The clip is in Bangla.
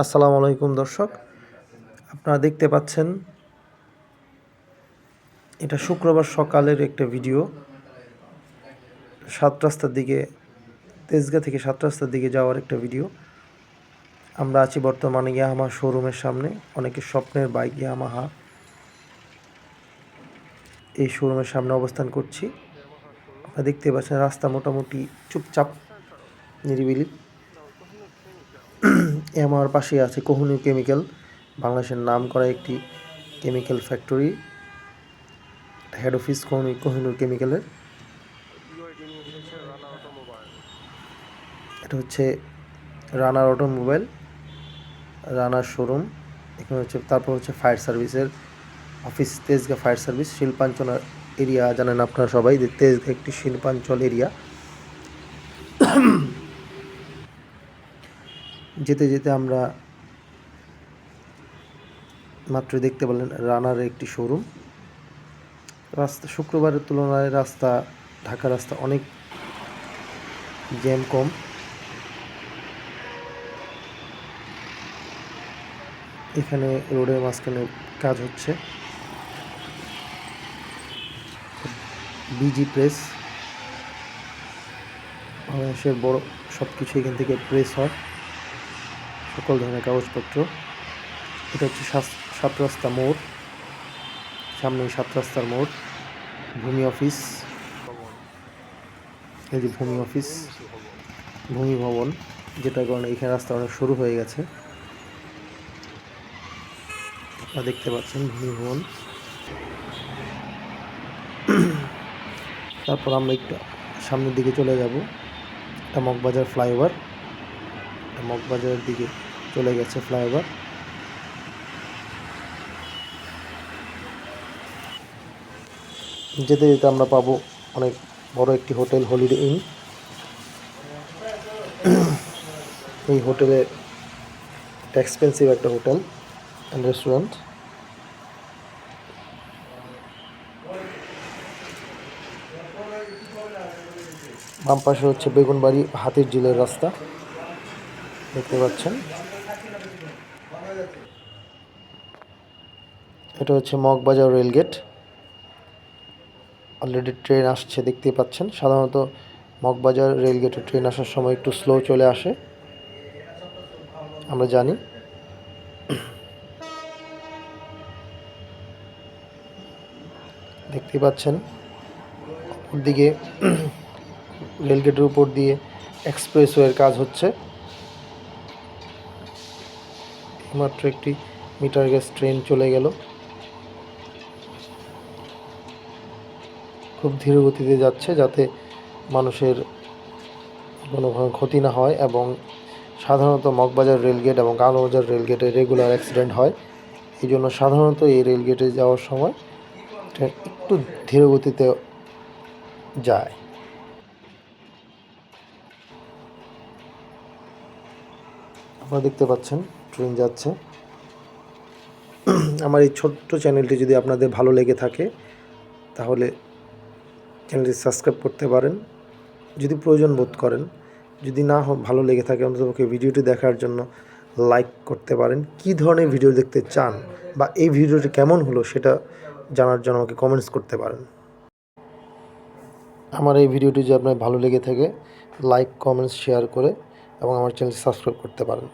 আসসালামু আলাইকুম দর্শক। আপনারা দেখতে পাচ্ছেন, এটা শুক্রবার সকালের একটা ভিডিও। সাত রাস্তার দিকে, তেজগা থেকে সাত রাস্তার দিকে যাওয়ার একটা ভিডিও। আমরা আছি বর্তমানে ইয়ামাহা শোরুমের সামনে। অনেকের স্বপ্নের বাইক ইয়ামাহা এই শোরুমের সামনে অবস্থান করছি। আপনারা দেখতে পাচ্ছেন, রাস্তা মোটামুটি চুপচাপ, নিরিবিলি। আমার পাশে আছে কোহিনূর কেমিক্যাল। বাংলাদেশের নাম করা একটি chemical factory. Head office Kohinoor Kohinoor কেমিক্যালের। এটা হচ্ছে রানার অটোমোবাইল, রানার শোরুম। এখানে হচ্ছে, তারপর হচ্ছে ফায়ার সার্ভিসের অফিস, তেজগা ফায়ার সার্ভিস, শিল্পাঞ্চল এরিয়া জানেন আপনারা সবাই, যে তেজগা একটি শিল্পাঞ্চল এরিয়া। যেতে যেতে আমরা মাত্র দেখতে পেলেন রানার একটি শোরুম রাস্তা, শুক্রবারের তুলনায় রাস্তা, ঢাকা রাস্তা অনেক জ্যাম কম। এখানে রোডের মাঝখানে কাজ হচ্ছে। বিজি প্রেস বাংলাদেশের বড় সব কিছু এখান থেকে প্রেস হয়। সকল ধরনের কাগজপত্র। এটা হচ্ছে সাত- সাত রাস্তা মোড়। সামনে সাত রাস্তার মোড়। ভূমি অফিস। এই যে ভূমি অফিস, ভূমি ভবন, যেটার কারণে এখানে রাস্তা অনেক সরু হয়ে গেছে। আপনারা দেখতে পাচ্ছেন ভূমি ভবন। তারপর আমরা একটু সামনের দিকে চলে যাব। এটা মগবাজার ফ্লাইওভার। মগবাজারের দিকে চলে গেছে ফ্লাইওভার। যেতে যেতে আমরা পাবো অনেক বড় একটি হোটেল, হলিডে ইন। এই হোটেলে এক্সপেন্সিভ একটা হোটেল অ্যান্ড রেস্টুরেন্ট বাম পাশে হচ্ছে বেগুনবাড়ি হাতির ঝিলের রাস্তা। দেখতে পাচ্ছেন। এটা হচ্ছে মগবাজার রেলগেট অলরেডি ট্রেন আসছে দেখতে পাচ্ছেন। সাধারণত মগবাজার রেলগেটে ট্রেন আসার সময় একটু স্লো চলে আসে। আমরা জানি। দেখতে পাচ্ছেন দিকে রেলগেটের উপর দিয়ে এক্সপ্রেসওয়ের কাজ হচ্ছে। মাত্র একটি মিটার গ্যাস ট্রেন চলে গেল। খুব ধীর গতিতে যাচ্ছে যাতে মানুষের কোনো ক্ষতি না হয় এবং সাধারণত মগবাজার রেলগেট এবং কালোবাজার রেলগেটে রেগুলার অ্যাক্সিডেন্ট হয়। এই জন্য সাধারণত এই রেলগেটে যাওয়ার সময় ট্রেন একটু ধীর গতিতে যায়। আপনারা দেখতে পাচ্ছেন ট্রেন যাচ্ছে। আমার এই ছোট্ট চ্যানেলটি যদি আপনাদের ভালো লেগে থাকে, তাহলে চ্যানেলটি সাবস্ক্রাইব করতে পারেন। যদি প্রয়োজন বোধ করেন, যদি না ভালো লেগে থাকে অন্ততপক্ষে ভিডিওটি দেখার জন্য লাইক করতে পারেন। কি ধরনের ভিডিও দেখতে চান বা এই ভিডিওটি কেমন হলো সেটা জানার জন্য আমাকে কমেন্টস করতে পারেন। আমার এই ভিডিওটি যদি আপনার ভালো লেগে থাকে লাইক কমেন্টস শেয়ার করে এবং আমার চ্যানেলটি সাবস্ক্রাইব করতে পারেন।